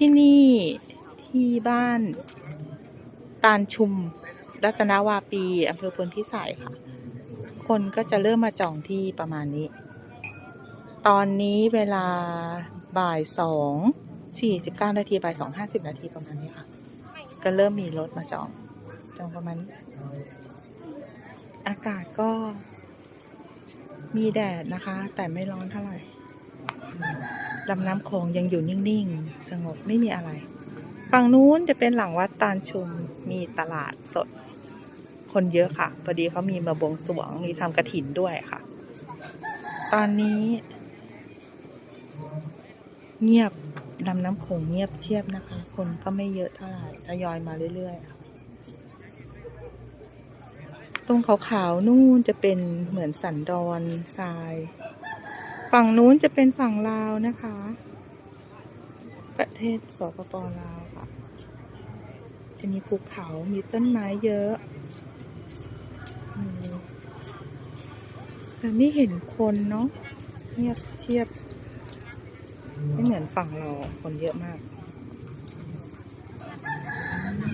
ที่นี่ที่บ้านตาลชุม รัตนาวาปีอำเภอพลพิสัยค่ะ คนก็จะเริ่มมาจองที่ประมาณนี้ ตอนนี้เวลาบ่ายสองสี่สิบเก้านาทีบ่ายสองห้าสิบนาทีประมาณนี้ค่ะ ก็เริ่มมีรถมาจอง จองประมาณอากาศก็มีแดดนะคะ แต่ไม่ร้อนเท่าไหร่ ลำน้ำโขงยังอยู่นิ่งๆ สงบไม่มีอะไร ฝั่งนู้นจะเป็นหลังวัดตาลชุมมีตลาดสด คนเยอะค่ะพอดีเขามีมาบวงสรวงมีทำกระถินด้วยค่ะ ตอนนี้ เงียบลำน้ำโขงเงียบเชียบนะคะ คนก็ไม่เยอะเท่าไหร่ทยอยมาเรื่อยๆค่ะตรงขาวๆนู่นจะเป็นเหมือนสันดอนทราย ฝั่งนู้นจะเป็นฝั่งลาวนะคะ ประเทศสปปลาวค่ะ จะมีภูเขา มีต้นไม้เยอะแต่ไม่เห็นคนเนาะเงียบเชียบ ไม่เหมือนฝั่งเราคนเยอะมาก